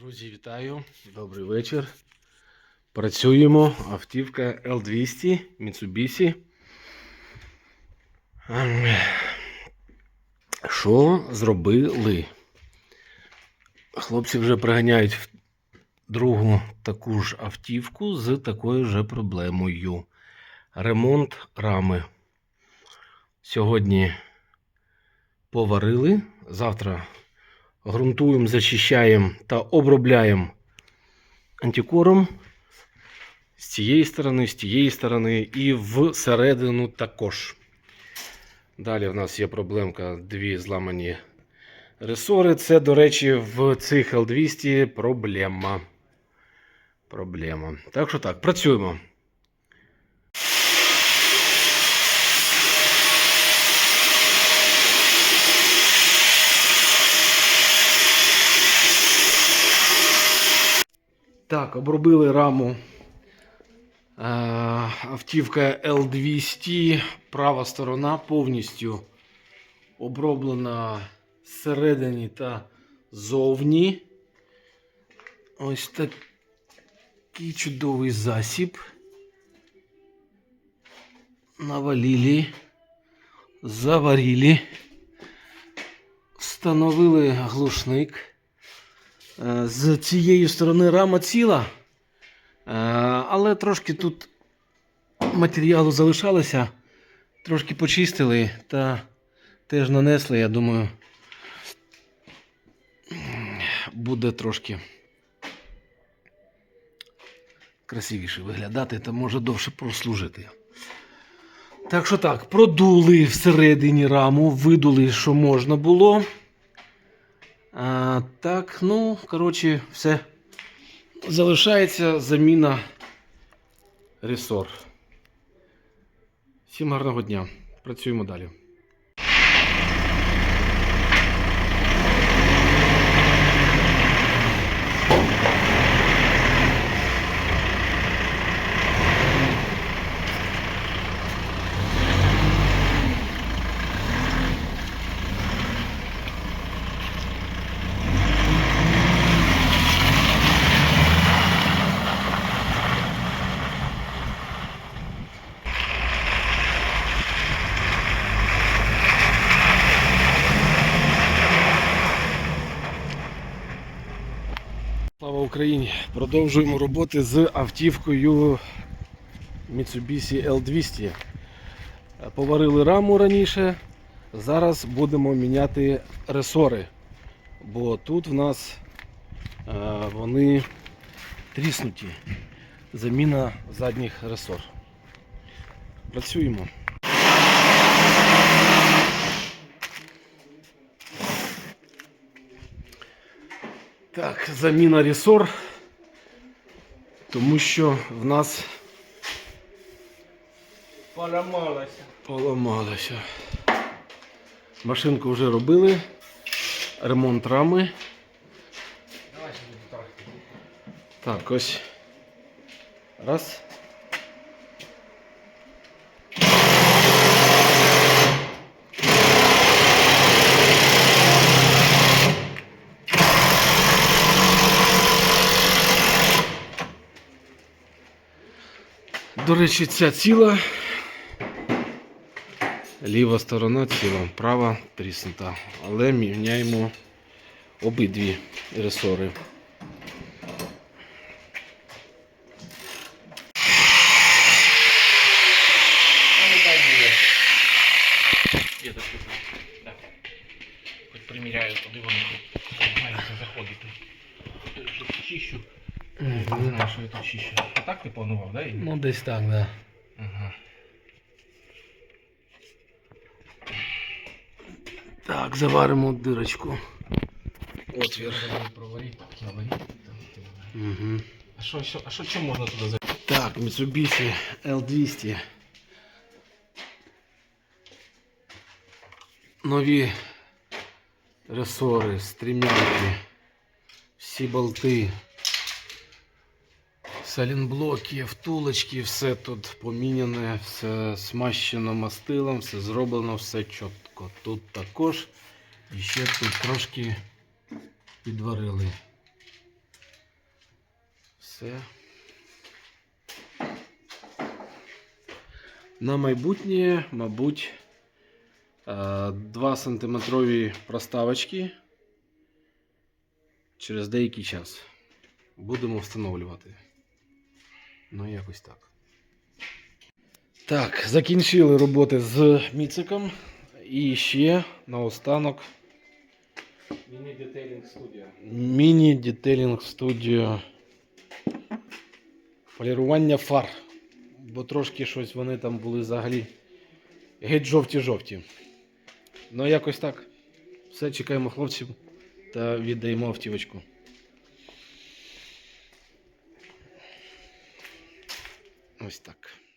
Друзі, вітаю! Добрий вечір. Працюємо. Автівка L200 Mitsubishi. Ем, Що зробили? Хлопці вже приганяють другу таку ж автівку з такою ж проблемою. Ремонт рами. Сьогодні поварили. Завтра ґрунтуємо, зачищаємо та обробляємо антикором з цієї сторони, з тієї сторони і всередину також. Далі в нас є проблемка дві зламані ресори. Це, до речі, в цих L200 проблема. Проблема. Так що так, працюємо. Так, обробили раму. Е, Автівка L200, права сторона повністю оброблена зсередині та зовні. Ось такий чудовий засіб. Навалили, заварили, встановили глушник. Е, З цієї сторони рама ціла, е, але трошки тут матеріалу залишалося, трошки почистили та теж нанесли, я думаю, буде трошки красивіше виглядати та може довше прослужити. Так що так, продули всередині раму, видули, що можна було. А, так, ну, коротше, все. Залишається заміна ресор. Всім гарного дня. Працюємо далі. Україні! Продовжуємо роботи з автівкою Mitsubishi L200. Поварили раму раніше. Зараз будемо міняти ресори. Бо тут в нас е, вони тріснуті. Заміна задніх ресор. Працюємо. Так, заміна ресор. Тому що в нас Поламалася. поламалося. Машинку вже робили. Ремонт рами. Так, ось. Раз. До речі, ця ціла. Ліва сторона ціла, права тріснута. Але міняємо обидві ресори. Є так тут. Хоч приміряю туди воно мається заходити. Тут Не знаю, що я тут чищу. А так ти планував, да? Ну, десь так, так. Да. Ага. Так, заваримо дирочку. Отвір. Наварити. Угу. А що, що, а що чим можна туди залити? Так, Mitsubishi L200. Нові ресори, стрімянки, всі болти, салінблоки, втулочки, все тут поміняне, все смащено мастилом, все зроблено, все чітко. Тут також і ще тут трошки підварили. Все. На майбутнє, мабуть, 2 сантиметрові проставочки через деякий час будемо встановлювати. Ну, якось так. Так, закінчили роботи з міциком. І ще наостанок Міні-детейлінг студія. міні-детейлінг студіо. Полірування фар. Бо трошки щось вони там були взагалі геть жовті-жовті. Ну, якось так. Все, чекаємо хлопців та віддаємо автівочку. Ось так.